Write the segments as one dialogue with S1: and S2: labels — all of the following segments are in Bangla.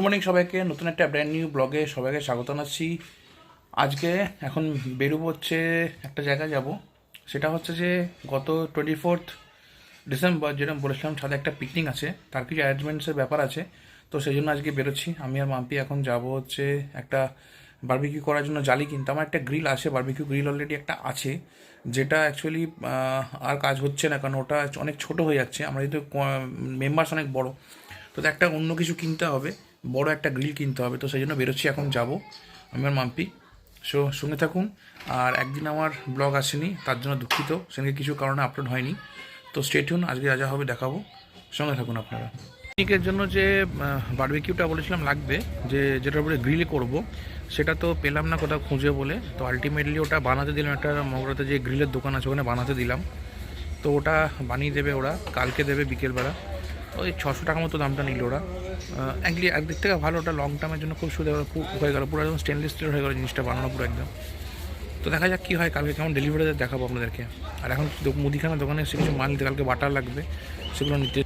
S1: গুড মর্নিং সবাইকে। নতুন একটা ব্র্যান্ড নিউ ব্লগে সবাইকে স্বাগত জানাচ্ছি আজকে এখন বেরোবো হচ্ছে একটা জায়গায় যাব। সেটা হচ্ছে যে গত টোয়েন্টি ফোর্থ ডিসেম্বর যেরকম বলেছিলাম, সাথে একটা পিকনিক আছে। তার কিছু অ্যারেঞ্জমেন্টসের ব্যাপার আছে। তো সেই জন্য আজকে বেরোচ্ছি। আমি আর মাম্পি এখন যাব হচ্ছে একটা বারবিকিউ করার জন্য জালি কিনতে। আমার একটা গ্রিল আছে বার্বিকিউ গ্রিল অলরেডি একটা আছে। যেটা অ্যাকচুয়ালি আর কাজ হচ্ছে না, কারণ ওটা অনেক ছোট হয়ে যাচ্ছে। আমরা যেহেতু মেম্বার্স অনেক বড়। তো একটা অন্য কিছু কিনতে হবে। বড় একটা গ্রিল কিনতে হবে, তো সেই জন্য বেরোচ্ছি এখন, যাব। আমি আর মাম্পি। সো সঙ্গে থাকুন। আর একদিন আমার ব্লগ আসেনি, তার জন্য দুঃখিত। সেদিকে কিছু কারণে আপলোড হয়নি। তো স্টেটিউন আজকে যা যা হবে দেখাবো। সঙ্গে থাকুন আপনারা। পিকনিকের জন্য যে বারবিকিউটা বলেছিলাম লাগবে, যে যেটার উপরে গ্রিল করব, সেটা তো পেলাম না কোথাও খুঁজে বলে। তো আলটিমেটলি ওটা বানাতে দিলাম, একটা মগরাতে যে গ্রিলের দোকান আছে, ওখানে বানাতে দিলাম। তো ওটা বানিয়ে দেবে ওরা, কালকে দেবে বিকেলবেলা। ওই ছশো টাকা মতো দামটা নিল ওরা। একলি একদিক থেকে ভালো, ওটা লং টার্মের জন্য খুব সুবিধা হয়ে গেল পুরো একদম স্টেনলেস স্টিল হয়ে গেলো জিনিসটা বানানো পুরো একদম। তো দেখা যাক কী হয়, কালকে কেমন ডেলিভারি দেখাবো আপনাদেরকে। আর এখন মুদিখানা দোকানে এসে কিছু মাল নিতে কালকে বাটার লাগবে, সেগুলো নিতে।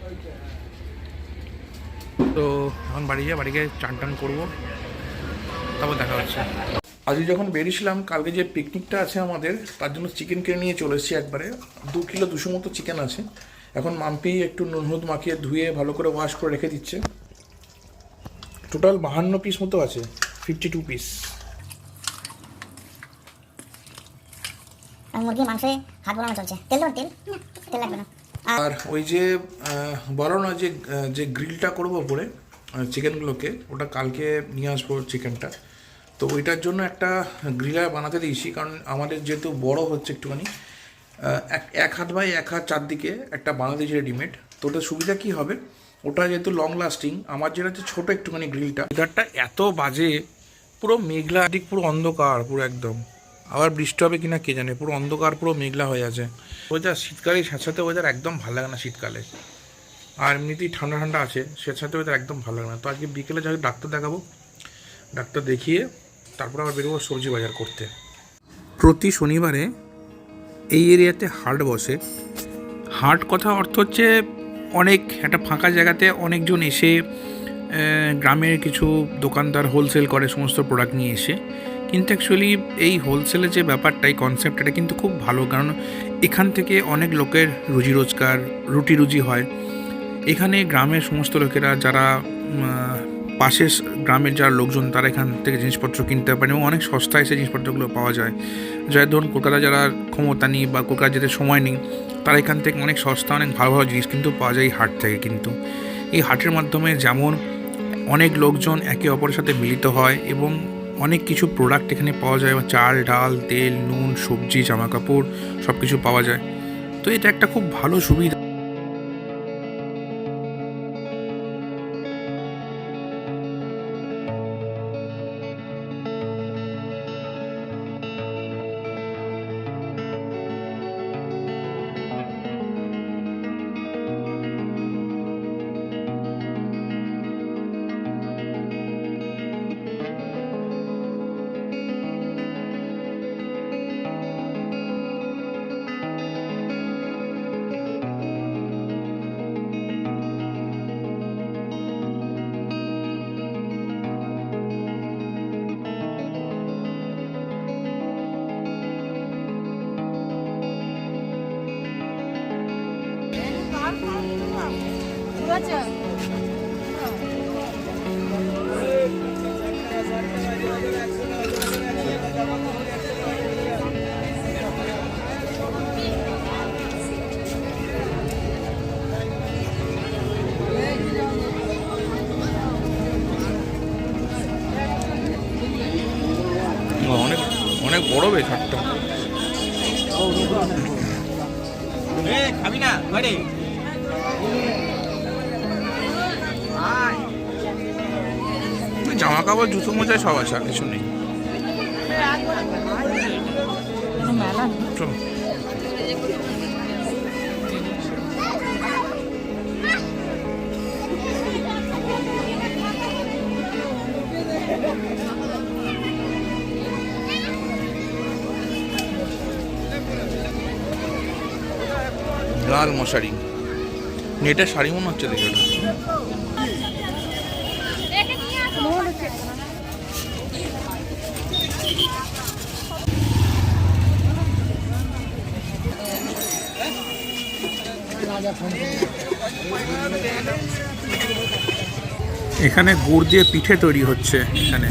S1: তো এখন বাড়ি যাই বাড়ি গিয়ে চান টান করব, তারপর দেখা হচ্ছে। আজকে যখন বেরিয়েছিলাম, কালকে যে পিকনিকটা আছে আমাদের, তার জন্য চিকেন কিনে নিয়ে চলে এসেছি একবারে। দু কিলো দুশো মতো চিকেন আছে। এখন মাম্পি একটু নুন হলুদ মাখিয়ে ধুয়ে ভালো করে ওয়াশ করে রেখে দিচ্ছে। টোটাল বাহান্ন পিস মতো আছে ফিফটি টু পিস
S2: আর মুরগির মাংসে হাত বোলানো চলছে। তেল দেবো তেল? তেল লাগবে না।
S1: আর ওই যে বলো না যে যে গ্রিলটা করব ওপরে চিকেনগুলোকে ওটা কালকে নিয়ে আসব চিকেনটা তো ওইটার জন্য একটা গ্রিলার বানাতে দিয়েছি কারণ আমাদের যেহেতু বড় হচ্ছে একটুখানি এক এক হাত বাই এক হাত চারদিকে একটা বানাতে দিয়েছি রেডিমেড তো ওটার সুবিধা কী হবে? ওটা যেহেতু লং লাস্টিং আমার যেটা হচ্ছে ছোটো একটুখানি গ্রিলটা গ্রিলারটা এত বাজে, পুরো মেঘলা দিক পুরো অন্ধকার, পুরো একদম। আবার বৃষ্টি হবে কিনা কে জানে, পুরো অন্ধকার, পুরো মেঘলা হয়ে আছে। ওয়েদার শীতকালে সাথে ওয়েদার একদম ভালো লাগে না শীতকালে। আর এমনিতেই ঠান্ডা ঠান্ডা আছে সে সাথে ওয়েদার একদম ভালো লাগে না। তো আজকে বিকেলে যাই ডাক্তার দেখাবো। ডাক্তার দেখিয়ে তারপর আবার বেরোবো সবজি বাজার করতে। প্রতি শনিবারে এই এরিয়াতে হাট বসে। হাট কথা অর্থ হচ্ছে অনেক, একটা ফাঁকা জায়গাতে অনেকজন এসে গ্রামের কিছু দোকানদার হোলসেল করে সমস্ত প্রোডাক্ট নিয়ে এসে। কিন্তু অ্যাকচুয়ালি এই হোলসেলের যে ব্যাপারটা, এই কনসেপ্ট এটা কিন্তু খুব ভালো। কারণ এখান থেকে অনেক লোকের রুজি রোজগার, রুটি রুজি হয়। এখানে গ্রামের সমস্ত লোকেরা যারা পাশের গ্রামের যারা লোকজন, তারা এখান থেকে জিনিসপত্র কিনতে পারে এবং অনেক সস্তায় সেই জিনিসপত্রগুলো পাওয়া যায়। যারা ধরুন কলকাতা যারা ক্ষমতা নেই বা কলকাতা যেতে সময় নেই, তারা এখান থেকে অনেক সস্তা, অনেক ভালো ভালো জিনিস কিন্তু পাওয়া যায় এই হাট থেকে কিন্তু। এই হাটের মাধ্যমে যেমন অনেক লোকজন একে অপরের সাথে মিলিত হয় এবং অনেক কিছু প্রোডাক্ট এখানে পাওয়া যায় চাল, ডাল, তেল, নুন, সবজি জামা কাপড় সব কিছু পাওয়া যায়। তো এটা একটা খুব ভালো সুবিধা। বড় বেশ হাটটা
S3: খাবি না ঘরে।
S1: জামা কাপড় জুতো মোজা সব আছে আর কিছু নেই। চলো। লাল মশারি। নেটের শাড়ি মনে হচ্ছে দেখে। এখানে গুড় দিয়ে পিঠে তৈরি হচ্ছে এখানে।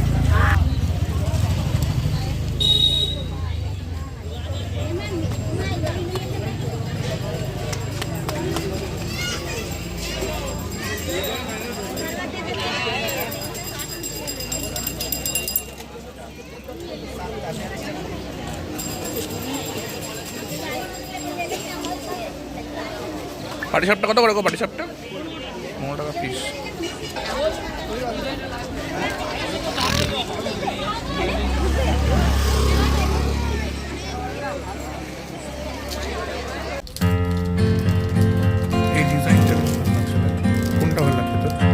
S1: পাটি সাপটা কত করে পাটি সাপটা? পনেরো টাকা পিস কোনটা ভালো লাগছে তোর?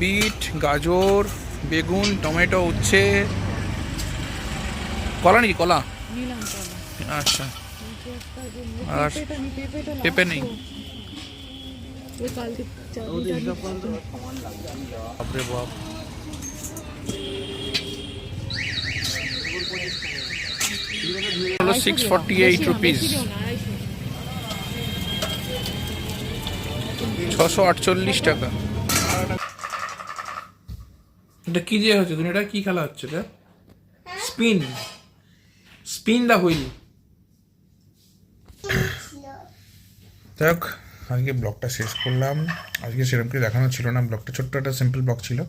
S1: বিট গাজর বেগুন টমেটো উচ্ছে। কলা নাকি? কলা? আচ্ছা। আর পেঁপে নেই। বাপরে বাপ। হলো সিক্স ফর্টি এইট রুপিস ছশো আটচল্লিশ টাকা। এটা কি যে হচ্ছে? তুমি এটা কি খেলা হচ্ছে এটা? স্পিন। Spin the wheel? যাই হোক আজকে ব্লগটা শেষ করলাম। আজকে সেরকম কিছু দেখানো ছিল না। ব্লগটা ছোট্ট একটা সিম্পল ব্লগ ছিল।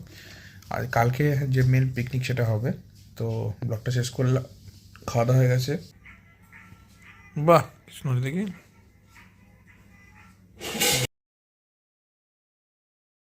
S1: আর কালকে যে মেন পিকনিক সেটা হবে। তো ব্লগটা শেষ করলাম। খাওয়া দাওয়া হয়ে গেছে। বাহ কৃষ্ণ দেখি।